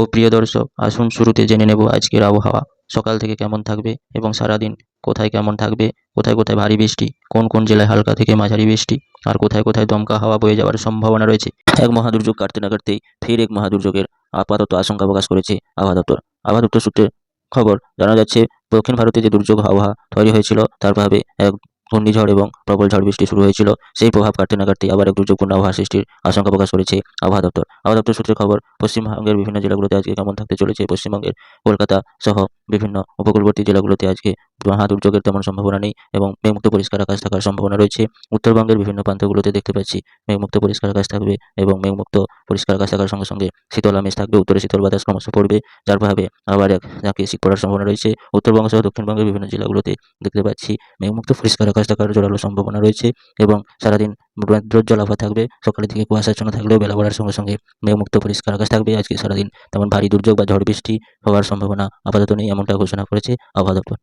তো প্রিয় দর্শক, আসুন শুরুতে জেনে নেব আজকের আবহাওয়া। সকাল থেকে কেমন থাকবে এবং সারাদিন কোথায় কেমন থাকবে? কোথায় কোথায় ভারী বৃষ্টি? কোন কোন জেলায় হালকা থেকে মাঝারি বৃষ্টি? আর কোথায় কোথায় দমকা হাওয়া বয়ে যাওয়ার সম্ভাবনা রয়েছে? এক মহাদুর্যোগ কাটতে না কাটতেই ফের এক মহাদুর্যোগের আপাতত আশঙ্কা প্রকাশ করেছে আবহাওয়া দপ্তর। আবহাওয়া দপ্তর সূত্রে খবর, জানা যাচ্ছে, দক্ষিণ ভারতে যে দুর্যোগ আবহাওয়া তৈরি হয়েছিল, তার প্রভাবে এক ঘূর্ণিঝড় এবং প্রবল ঝড় বৃষ্টি শুরু হয়েছিল, সেই প্রভাব কাটতে না কাটতে আবার এক দুর্যোগপূর্ণ আবহাওয়া সৃষ্টির আশঙ্কা প্রকাশ করেছে আবহাওয়া দপ্তর। আবহাওয়া দপ্তর সূত্রে খবর, পশ্চিমবঙ্গের বিভিন্ন জেলাগুলোতে আজকে কেমন থাকতে চলেছে? পশ্চিমবঙ্গের কলকাতা সহ বিভিন্ন উপকূলবর্তী জেলাগুলোতে আজকে মহা দুর্যোগের তেমন সম্ভাবনা নেই এবং মেঘমুক্ত পরিষ্কার আকাশ থাকার সম্ভাবনা রয়েছে। উত্তরবঙ্গের বিভিন্ন প্রান্তগুলোতে দেখতে পাচ্ছি মেঘমুক্ত পরিষ্কার আকাশ থাকবে এবং মেঘমুক্ত পরিষ্কার আকাশ থাকার সঙ্গে সঙ্গে শীতল আমেজ থাকবে, উত্তরে শীতল বাতাস ক্রমশ পড়বে, যার প্রভাবে আবার এক ঝাঁকে শীত পড়ার সম্ভাবনা রয়েছে। উত্তরবঙ্গ সহ দক্ষিণবঙ্গের বিভিন্ন জেলাগুলোতে দেখতে পাচ্ছি মেঘমুক্ত পরিষ্কার আকাশ থাকার জোরালো সম্ভাবনা রয়েছে এবং সারাদিন আবহাওয়া থাকবে, সকালের দিকে কুয়াশাচ্ছন্ন থাকলেও বেলা বাড়ার সঙ্গে সঙ্গে মেঘমুক্ত পরিষ্কার আকাশ থাকবে। আজকে সারাদিন তেমন ভারী দুর্যোগ বা ঝড় বৃষ্টি হওয়ার সম্ভাবনা আপাতত নেই, এমনটা ঘোষণা করেছে আবহাওয়া দপ্তর।